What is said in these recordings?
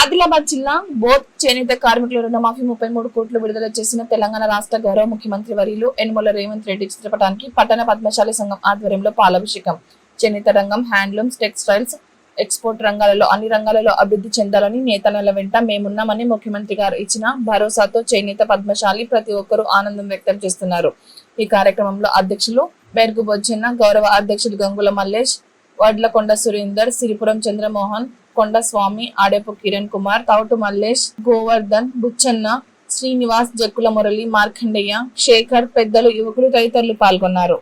ఆదిలాబాద్ జిల్లా బోత్ చేనేత కార్మికుల రుణమాఫీ ముప్పై మూడు కోట్లు విడుదల చేసిన తెలంగాణ రాష్ట్ర గౌరవ ముఖ్యమంత్రి వర్యులు యనమల రేవంత్ రెడ్డి చిత్రపటానికి పట్టణ పద్మశాలి సంఘం ఆధ్వర్యంలో పాలాభిషేకం. చేనేత రంగం హ్యాండ్లూమ్స్ టెక్స్టైల్స్ ఎక్స్పోర్ట్ రంగాలలో అన్ని రంగాలలో అభివృద్ధి చెందాలని నేతల వెంట మేమున్నామని ముఖ్యమంత్రి గారు ఇచ్చిన భరోసాతో చేనేత పద్మశాలి ప్రతి ఒక్కరూ ఆనందం వ్యక్తం చేస్తున్నారు. ఈ కార్యక్రమంలో అధ్యక్షులు బెర్గు బొజ్జన్న గౌరవ అధ్యక్షులు గంగుల మల్లేష్ వడ్లకొండ సురేందర్ సిరిపురం చంద్రమోహన్ కొండ స్వామి ఆడేపు కిరణ్ కుమార్ తౌటు మల్లేష్ గోవర్ధన్ బుచ్చన్న శ్రీనివాస్ జక్కుల మురళి మార్కండయ్య శేఖర్ పెద్దలు యువకులు తదితరులు పాల్గొన్నారు.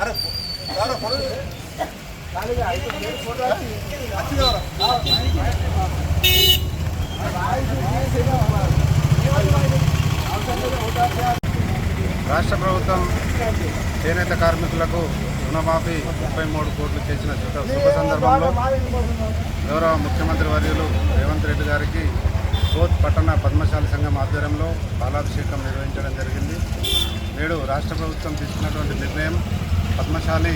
అరే రాష్ట్ర ప్రభుత్వం చేనేత కార్మికులకు రుణమాఫీ ముప్పై మూడు కోట్లు చేసిన శుభ సందర్భంలో గౌరవ ముఖ్యమంత్రి వర్యులు రేవంత్ రెడ్డి గారికి కోత్ పట్టణ పద్మశాలి సంఘం ఆధ్వర్యంలో బాలాభిషేకం నిర్వహించడం జరిగింది. నేడు రాష్ట్ర ప్రభుత్వం తీసుకున్నటువంటి నిర్ణయం పద్మశాలి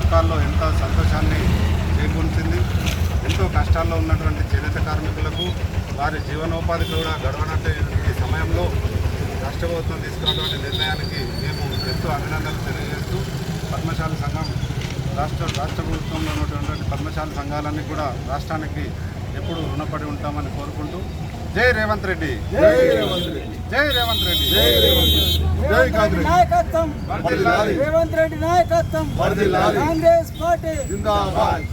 కుటాల్లో ఎంతో సంతోషాన్ని చేకూర్చింది. ఎంతో కష్టాల్లో ఉన్నటువంటి చేనేత కార్మికులకు వారి జీవనోపాధి కూడా గడవనట్టు ఈ సమయంలో రాష్ట్ర ప్రభుత్వం తీసుకున్నటువంటి నిర్ణయానికి మేము ఎంతో అభినందనలు తెలియజేస్తూ పద్మశాలి సంఘం రాష్ట్ర రాష్ట్ర ప్రభుత్వంలో ఉన్నటువంటి పద్మశాలి సంఘాలన్నీ కూడా రాష్ట్రానికి ఎప్పుడు రుణపడి ఉంటామని కోరుకుంటూ జై రేవంత్ రెడ్డి. జై రేవంత్ రెడ్డి. జై రేవంత్ రెడ్డి. జై రేవంత్ రెడ్డి. జై కాంగ్రెస్. నాయకత్వం. వర్ధిల్లాలి. రేవంత్ రెడ్డి నాయకత్వం. వర్ధిల్లాలి. కాంగ్రెస్ పార్టీ. జిందాబాద్.